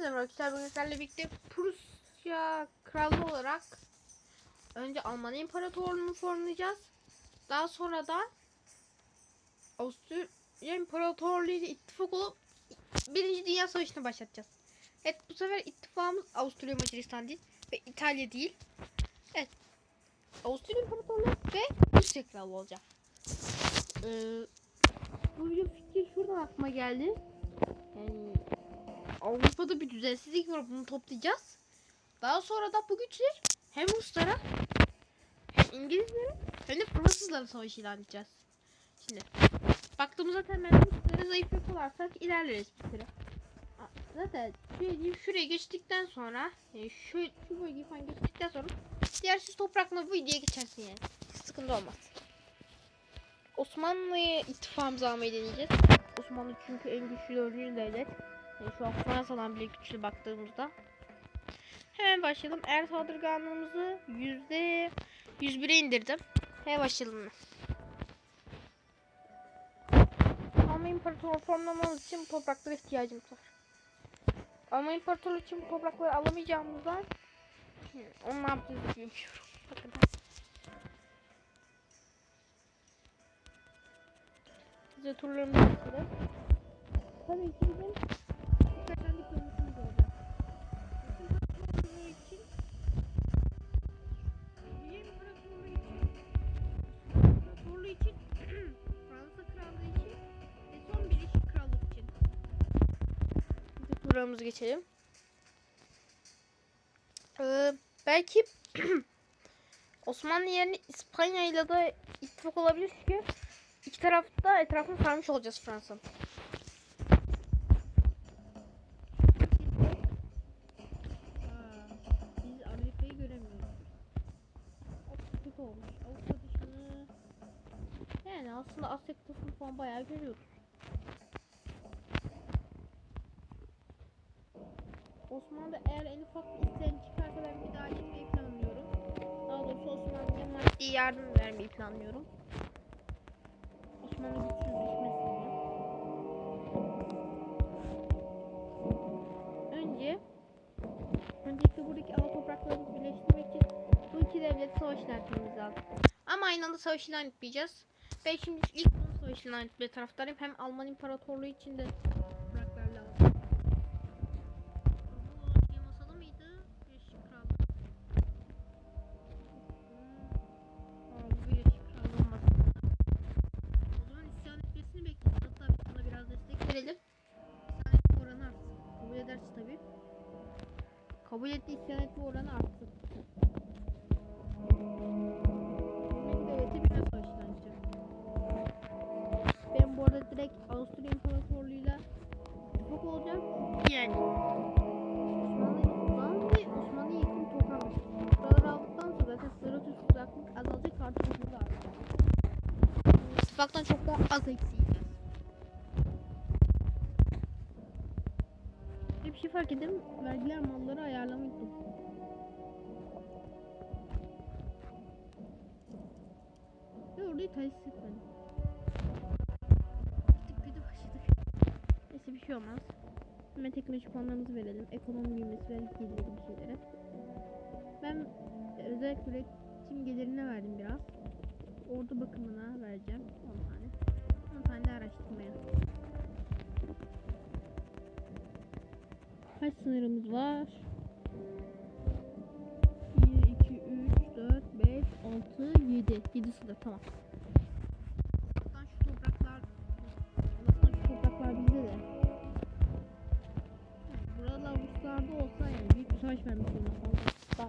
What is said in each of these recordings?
Hepinize merhaba arkadaşlar. Bugün sizlerle birlikte Prusya kralı olarak önce Alman İmparatorluğunu formlayacağız. Daha sonra da Avusturya İmparatorluğu ile ittifak olup Birinci Dünya Savaşı'nı başlatacağız. Evet bu sefer ittifakımız Avusturya Macaristan değil ve İtalya değil. Evet. Avusturya İmparatorluğu ve Rusya kralı olacak. Ee, bu video fikri şuradan aklıma geldi. Yani Avrupa'da bir düzensizlik var bunu toplayacağız. Daha sonra da bu güçler hem Ruslara hem İngilizlere hem de Fransızlara savaş ilan edeceğiz. Şimdi baktığımızda temelde Ruslara zayıf yapılarsak ilerleriz bir süre. Zaten şuraya, şuraya geçtikten sonra yani şu, şu bölgeyi falan geçtikten sonra diğersiz toprakla bu videoya geçersin yani. Hiç sıkıntı olmaz. Osmanlı'ya ittifakımızı almayı deneyeceğiz. Osmanlı çünkü en güçlü dördüncü devlet. Yani şu an Fransa'dan bile güçlü baktığımızda. Hemen başlayalım. Er saldırganlığımızı yüzde 101'e indirdim. Hemen başlayalım. Alman İmparatorluğu formlamamız için topraklara ihtiyacımız var. Alman İmparatorluğu için toprakları alamayacağımızdan onu ne yapacağız bilmiyorum. Bakın. Size turlarımızı. Tabii ki bizim Turlarımızı geçelim. Ee, belki Osmanlı yerine İspanya ile de ittifak olabilir çünkü iki tarafta etrafını sarmış olacağız dışını yani aslında Asya kıtasını falan bayağı görüyoruz. Osmanlı'da eğer en ufak bir isteğin çıkarsa ben müdahale etmeyi planlıyorum. Daha doğrusu Osmanlı'ya maddi yardım vermeyi planlıyorum. Osmanlı güçsüzleşmesin diye. Önce öncelikle buradaki ana topraklarımızı birleştirmek için bu iki devlet savaş ilan lazım. Ama aynı anda savaş ilan etmeyeceğiz. Ben şimdi ilk savaş ilan etmeye taraftarıyım. Hem Alman İmparatorluğu için de İttifaktan çok daha az eksiyeceğiz. Bir şey fark edin, vergiler malları ayarlamayı. Ve orada İtalya hissetmedim. Gittik kötü başladık. Neyse bir şey olmaz. Hemen teknoloji puanlarımızı verelim. Ekonomi büyümesi ve geliri gibi şeylere. Ben özellikle üretim gelirine verdim biraz. Ordu bakımına vereceğim 10 tane. 10 tane de araştırmaya. Kaç sınırımız var? 1, 2, 3, 4, 5, 6, 7. 7 sınır tamam. Allah'tan şu topraklar Allah'tan şu topraklar bizde de. Buralar Ruslarda olsa yani büyük bir savaş vermiş. Daha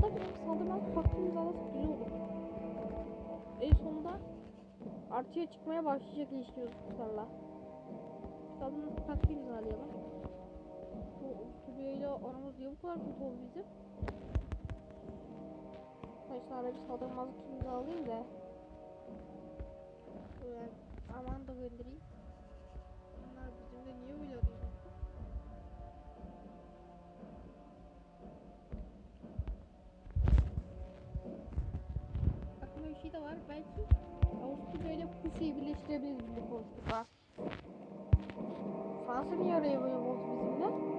Hatta benim saldırmaz paktımız alıp güzel olur. En sonunda artıya çıkmaya başlayacak ilişki Ruslarla. Saldırmaz paktı imzalayalım. Bu Türkiye aramız niye bu kadar kötü oldu bizim? Başlarda bir saldırmazlık imzalayayım da. Böyle aman da göndereyim. Bunlar bizimle niye böyle şeyi birleştirebiliriz bu boşluğa. Fransa niye araya böyle bizimle?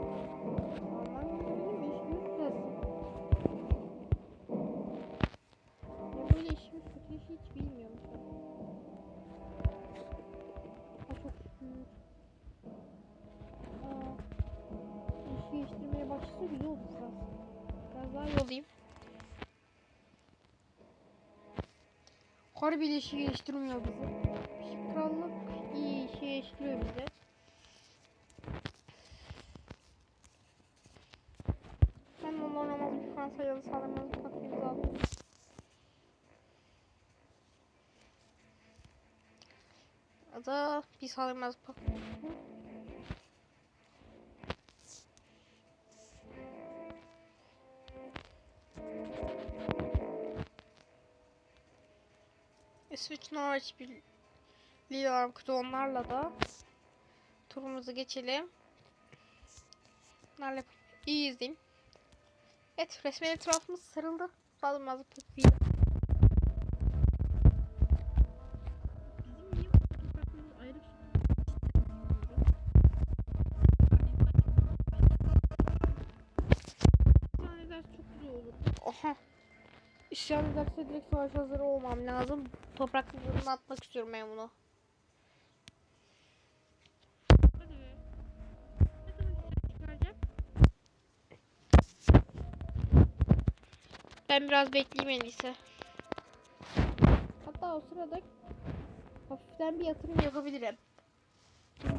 Harbi ilişki geliştirmiyor bizi. Krallık iyi şey geliştiriyor bizi. Ben onunla oynamaz bir Fransa yazı sağlamaz bir taktiğimizi aldım. Ya da bir sağlamaz bak. İsveç Norveç Birliği Armkutu onlarla da turumuzu geçelim. Bunlarla iyi izleyin. Evet resmen etrafımız sarıldı. Sağlamaz bir İsyan ederse direkt savaş hazırı olmam lazım. Topraklarını atmak istiyorum ben bunu. Ben biraz bekleyeyim en iyisi. Hatta o sırada hafiften bir yatırım yapabilirim.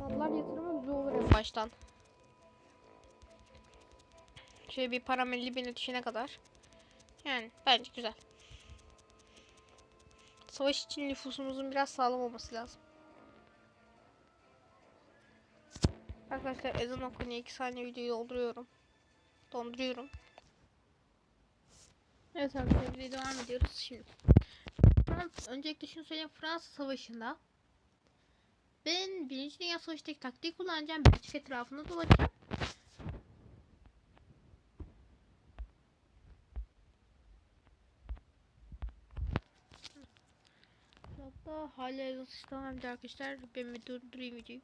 Mallar yatırımı güzel olur en baştan. Şöyle bir param 50 bine düşene kadar. Yani bence güzel. Savaş için nüfusumuzun biraz sağlam olması lazım. Arkadaşlar ezan okunuyor. 2 saniye videoyu dolduruyorum. Donduruyorum. Evet arkadaşlar videoya devam ediyoruz şimdi. Frans- Öncelikle şunu söyleyeyim. Fransa Savaşı'nda ben Birinci Dünya Savaşı'ndaki taktiği kullanacağım. Belçika etrafında dolaşacağım. Hala tamam arkadaşlar. Ben bir durdurayım videoyu.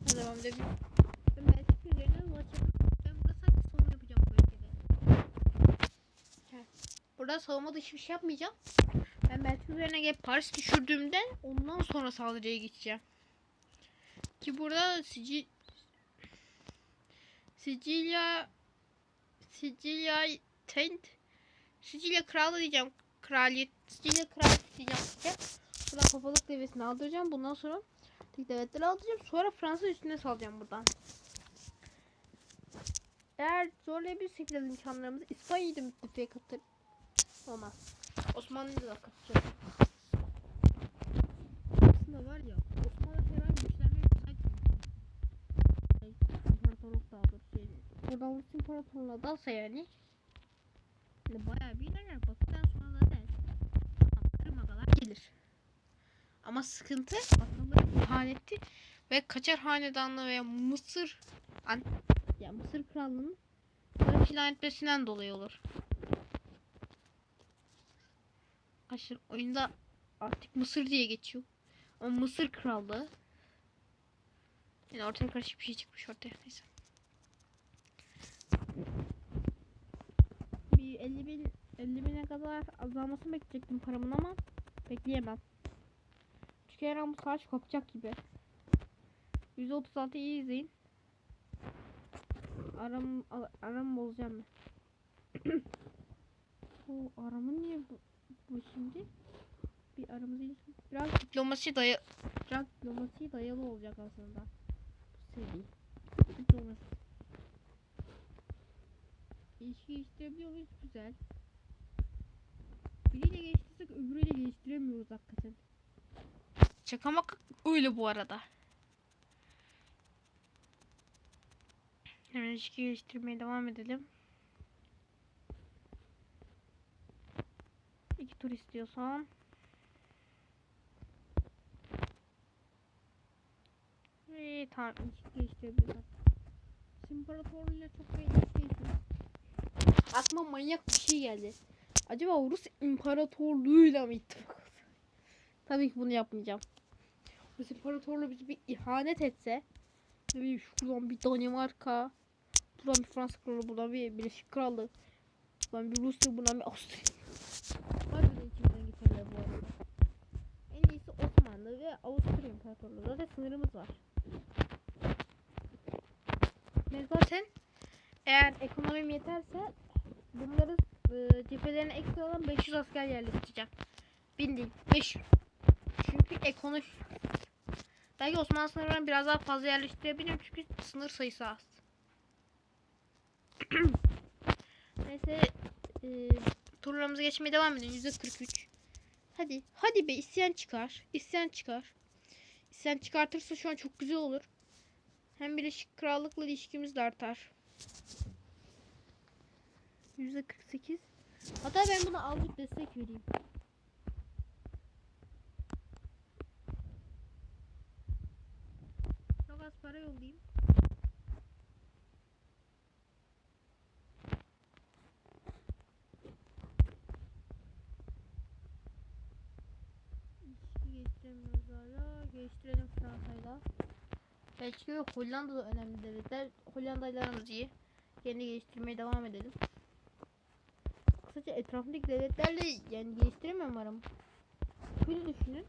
Devam edelim. Ben Belçika üzerine dolaşacağım. Ben burada sadece savunma yapacağım bu. Heh. Burada savunma dışı bir şey yapmayacağım. Ben Belçika üzerine gelip Paris düşürdüğümde ondan sonra saldırıya geçeceğim. Ki burada Sicil Sicilya Sicilya Tent Sicilya kralı diyeceğim. Kraliyet Sicilya kraliyet diyeceğim size. Buradan papalık devresini aldıracağım. Bundan sonra tek devletleri alacağım. Sonra Fransa üstüne salacağım buradan. Eğer zorlayabilirsek biraz imkanlarımızı İspanya'yı da müttefiğe katır. Olmaz. Osmanlı'yı da katacağım. Aslında var ya Osmanlı her an güçlenmeye müsait şey. İmparatorluk doğrusu şey. Buradan Rus İmparatorluğu'na dalsa yani. Yani bayağı bir ilerler. Zaten Gelir. Ama sıkıntı Batılıların ihaneti ve Kaçar Hanedanlığı veya Mısır an, ya Mısır Krallığı'nın ilan etmesinden dolayı olur. Aşırı oyunda artık Mısır diye geçiyor. Ama Mısır Krallığı yani ortaya karışık bir şey çıkmış ortaya. Neyse. Bir 50 bin 50 bine kadar azalmasını bekleyecektim paramın ama bekleyemem. Çünkü her an bu savaş kopacak gibi. 136 iyi izleyin. Aram aram bozacağım ben. o aramı niye bu, bu şimdi? Bir aramızı. Biraz diplomasi daya biraz diplomasi dayalı olacak aslında. Bu seri. Diplomasi. İlişki geliştirebiliyor muyuz? Güzel. Biriyle geliştirsek öbürüyle geliştiremiyoruz hakikaten. Çakamak öyle bu arada. Hemen ilişki geliştirmeye devam edelim. İki tur istiyorsan. Ve tamam ilişki geliştirebiliriz. İmparatorluğuyla çok bir ilişki. Aklıma manyak bir şey geldi. Acaba Rus İmparatorluğu'yla mı ittifak? Tabii ki bunu yapmayacağım. Rus İmparatorluğu bizi bir ihanet etse bileyim şuradan bir Danimarka buradan bir Fransa kralı buradan bir Birleşik Krallık buradan bir Rusya buradan bir Avusturya var bir de içimden bu arada en iyisi Osmanlı ve Avusturya İmparatorluğu zaten sınırımız var ve zaten Eğer ekonomim yeterse bunları e, cephelerine ekstra olan 500 asker yerleştireceğim. 1000 değil 500. Çünkü ekonomi Belki Osmanlı sınırlarını biraz daha fazla yerleştirebilirim çünkü sınır sayısı az. Neyse e, turlarımıza geçmeye devam edin. %43. Hadi. Hadi be isyan çıkar. İsyan çıkar. İsyan çıkartırsa şu an çok güzel olur. Hem Birleşik Krallık'la ilişkimiz de artar. %48. Hatta ben buna azıcık destek vereyim. Çok az para yollayayım. Geliştirelim Fransa'yla. Belçika ve Hollanda da önemli devletler. Hollanda aramız iyi. Yeni geliştirmeye devam edelim. Kısaca etrafındaki devletlerle yani geliştiremem varım. Şöyle düşünün.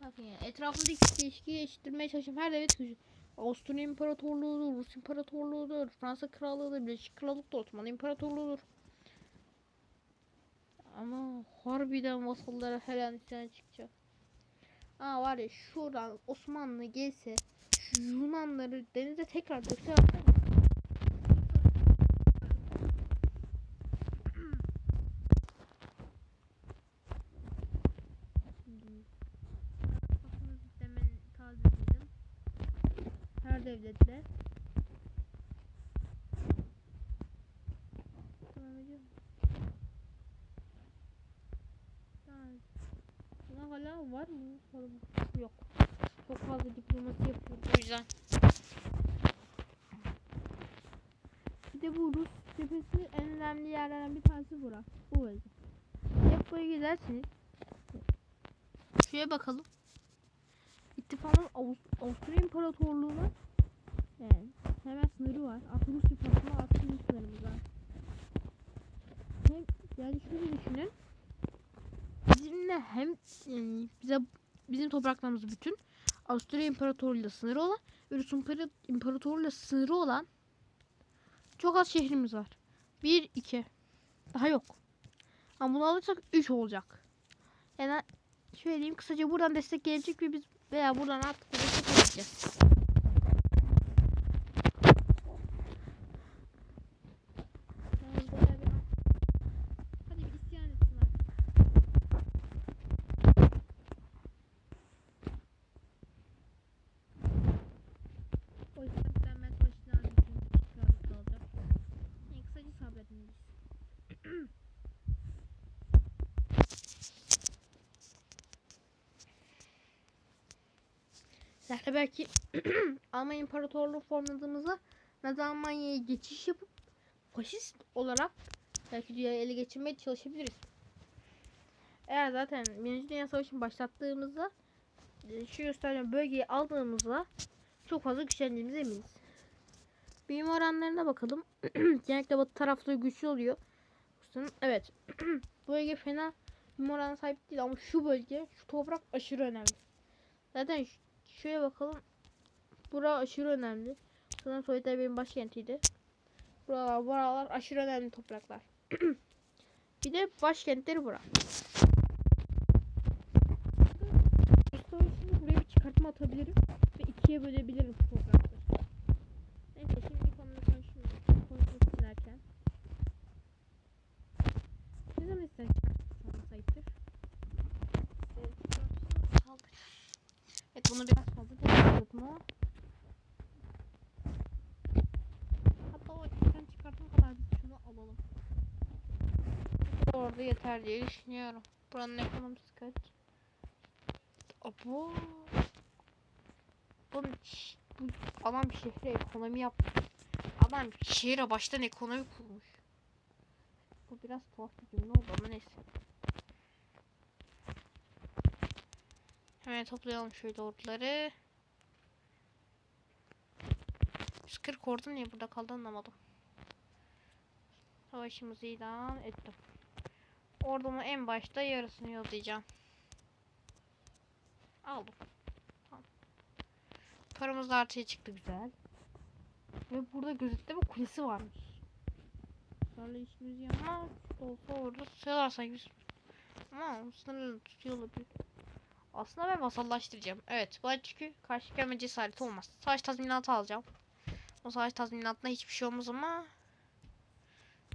Bakın yani etrafındaki ilişkiyi geliştirmeye çalışan her devlet gücü. Avusturya İmparatorluğu'dur, Rus İmparatorluğu'dur, Fransa Krallığı'dır, Birleşik Krallık'ta Osmanlı İmparatorluğu'dur. Ama harbiden vasallara falan isyan çıkacak. Aa var ya şuradan Osmanlı gelse şu Yunanları denize tekrar dökse atsana. Şimdi kafamızı hemen tazeledim. Her devletle. Devam ediyor mu? Tamam. Buna hala Sorun Yok. Çok fazla diplomasi yapıyoruz o yüzden. Bir de bu Rus cephesi en önemli yerlerden bir tanesi bura. Bu bölge. Hep buraya gidersiniz. Şuraya bakalım. İttifakın Avust- Avusturya İmparatorluğu'na yani hemen sınırı var. Rus İmparatorluğu artı bizim sınırımız var. Hem yani şöyle düşünün. Bizimle hem yani bize bizim topraklarımız bütün Avusturya İmparatorluğu'yla sınırı olan ve Rus İmpara- İmparatorluğu'yla sınırı olan çok az şehrimiz var. Bir, iki. Daha yok. Ama bunu alırsak üç olacak. Yani şöyle diyeyim kısaca buradan destek gelecek ve biz veya buradan artık destek alacağız. Yani buraya bir- Hadi bir isyan etsin artık. O yüzden ben ben başına çıkardık olacak. Yani kısaca sabredin biz. Yani belki Alman İmparatorluğu formladığımızda neden Almanya'ya geçiş yapıp faşist olarak belki dünyayı ele geçirmeye çalışabiliriz. Eğer zaten Birinci Dünya Savaşı'nı başlattığımızda e, şu gösterilen bölgeyi aldığımızda çok fazla güçlendiğimize eminiz. Büyüme oranlarına bakalım. Genellikle batı tarafları güçlü oluyor. Evet. bu bölge fena büyüme oranına sahip değil ama şu bölge, şu toprak aşırı önemli. Zaten ş- şöyle bakalım. Bura aşırı önemli. Sanırım Sovyetler Birliği'nin başkentiydi. Buralar, buralar aşırı önemli topraklar. bir de başkentleri bura. Rus Savaşı'nda buraya bir çıkartma atabilirim ve ikiye bölebilirim toprakları. Neyse şimdi konuda konuşmuyorum. Konuşmak için erken. Ne zaman ister çıkartma? Evet bunu biraz fazla temizledim ama. Hatta o içten çıkartma kadar biz şunu alalım. Orada yeter diye düşünüyorum. Buranın ekonomisi kaç? Abo. Ş- bu adam şehre ekonomi yaptı. Adam şehre baştan ekonomi kurmuş. Bu biraz tuhaf bir cümle oldu ama neyse. Hemen toplayalım şöyle orduları. 140 ordu niye burada kaldı anlamadım. Savaşımızı ilan ettim. Ordumu en başta yarısını yollayacağım. Aldım. Paramız da artıya çıktı güzel. Ve burada gözetleme kulesi varmış. Sarla işimiz yanmaz. Olsa orada tutuyorlar biz. Ama sınırlı tutuyor olabilir. Aslında ben vasallaştıracağım. Evet. Bana çünkü karşı gelme cesareti olmaz. Savaş tazminatı alacağım. O savaş tazminatına hiçbir şey olmaz ama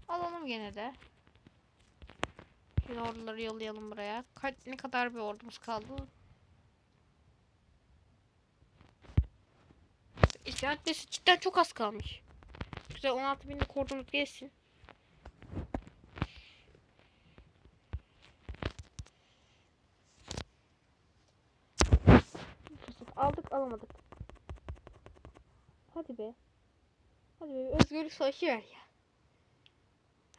alalım gene de. Şimdi orduları yollayalım buraya. Kaç ne kadar bir ordumuz kaldı? Etmesi cidden çok az kalmış. Güzel 16 binlik ordumuz gelsin. Aldık alamadık. Hadi be. Hadi be özgürlük savaşı ver ya.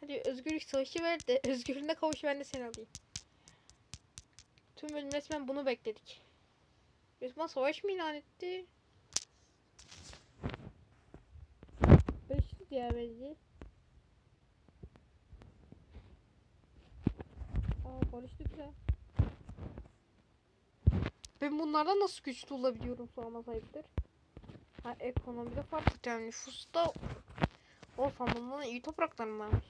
Hadi özgürlük savaşı ver de özgürlüğüne kavuş ben de seni alayım. Tüm bölüm resmen bunu bekledik. Resmen savaş mı ilan etti? 500 ya bence. Aa konuştuk da. Ben bunlardan nasıl güçlü olabiliyorum sorma sahiptir. Ha ekonomide farklı yani nüfusta o sandığımdan iyi topraklarım varmış.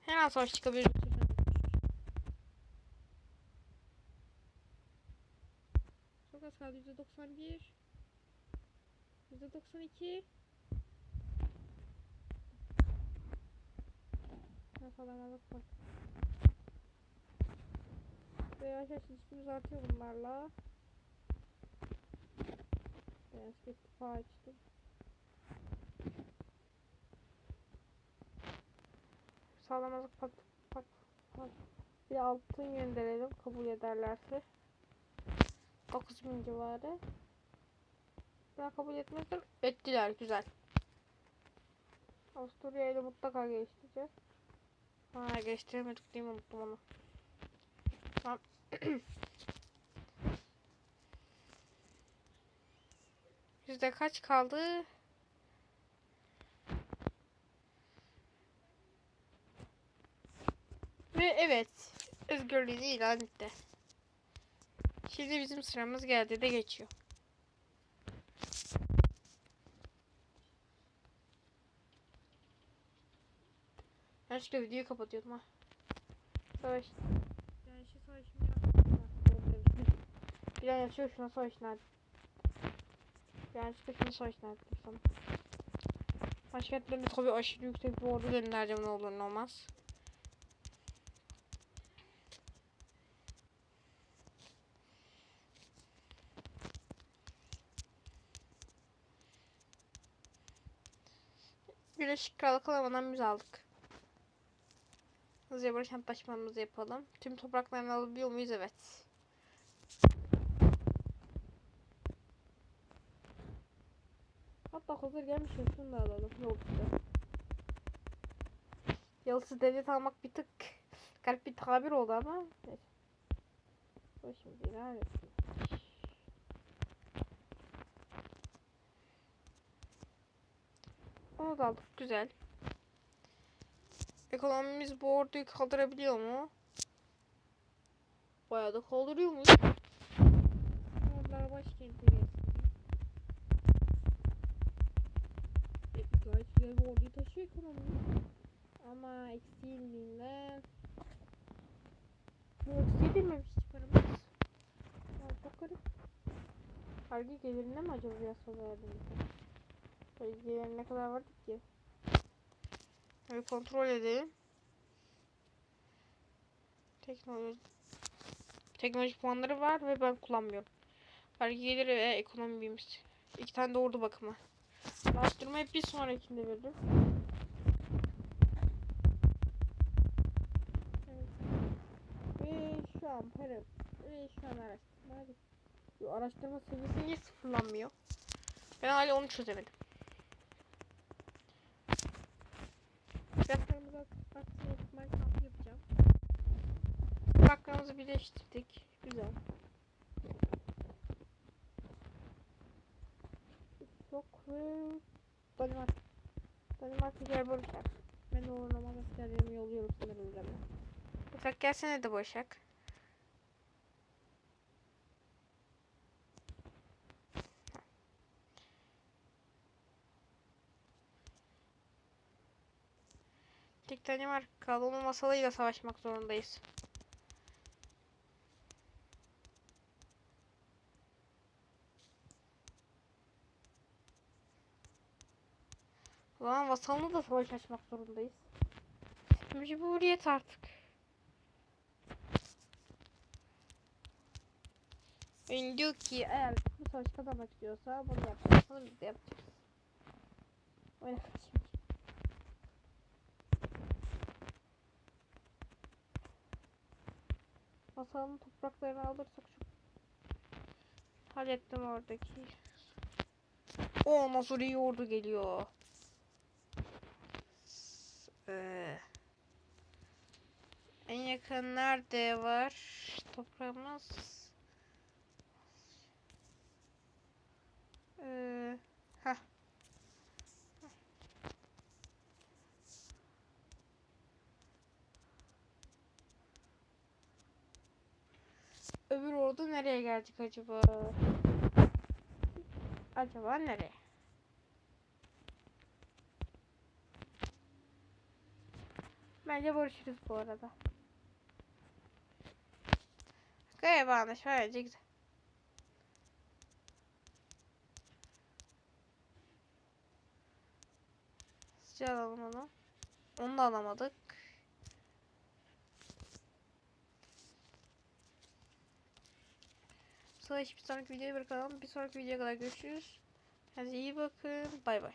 Her an savaş çıkabilir. Çok az kaldı. %91. %92. Nasıl alamadık bak. Ve yavaş yavaş ilişkimiz artıyor bunlarla. Biraz bir açtım. Sağlamazlık pat pat pat. Bir altın gönderelim kabul ederlerse. 9000 civarı. Ben kabul etmezler. Ettiler güzel. Avusturya ile mutlaka geliştireceğiz. Ha geliştiremedik değil mi unuttum onu. Yüzde kaç kaldı? Ve evet. Özgürlüğünü ilan etti. Şimdi bizim sıramız geldi de geçiyor. Yanlışlıkla videoyu kapatıyordum ha. Savaş. Yani şu savaşımı yaptım. Yaşıyor şuna savaş nerede? Yanlışlıkla şuna savaş nerede sana. Başkentlerinde tabii aşırı yüksek bir ordu göndereceğim ne olur ne olmaz. Birleşik Krallık alamadan biz aldık. Hızlıca barış antlaşmamızı yapalım. Tüm topraklarını alabiliyor muyuz? Evet. Hatta hazır gelmiş şunu da alalım. Yolcuda. Yalısız devlet almak bir tık garip bir tabir oldu ama neyse. Bu şimdi ilerlesin. Onu da aldık. Güzel. Ekonomimiz bu orduyu kaldırabiliyor mu? Bayağı da kaldırıyor mu? Ordular başkenti gelsin. Evet, gayet güzel bir orduyu taşıyor ekonomi. Ama eksiğinden... Bu eksiği bilmemiş hiç paramız. Ya çok garip. Vergi gelirinde mi acaba fazla verdiğimizde? Vergi geliri ne kadar vardı ki? Bir kontrol edelim. Teknoloji teknoloji puanları var ve ben kullanmıyorum. Vergi geliri ve ekonomimiz. İki tane de ordu bakımı. Araştırmayı bir sonrakinde veririm. Evet. Ve şu an para ve şu an araştırma. Bu araştırma seviyesi niye sıfırlanmıyor? Ben hala onu çözemedim. Arttırıp markup yapacağım. Fiyatlarımızı birleştirdik. Güzel. Bölüm at. Bölüm at gel Başak. Ben uğurlamam askerlerimi yolluyorum sınır üzerine. Başak gelsene de Başak. Tek tane var. Kalonu masalıyla savaşmak zorundayız. Zaman vasalına da savaş açmak zorundayız. Mecburiyet artık. Oyun diyor ki eğer bu savaş kazanmak istiyorsa bunu yapacaksınız biz de yapacağız. Şimdi. Masalın topraklarını alırsak çok hallettim oradaki. O nasıl iyi ordu geliyor. Ee, en yakın nerede var toprağımız? Ee, heh. Öbür ordu nereye gelecek acaba? Acaba nereye? Bence barışırız bu arada. Galiba anlaşma bence güzel. Sıcağı alalım onu. Onu da alamadık. Sonra hiçbir sonraki videoya bırakalım. Bir sonraki videoya kadar görüşürüz. Kendinize iyi bakın. Bay bay.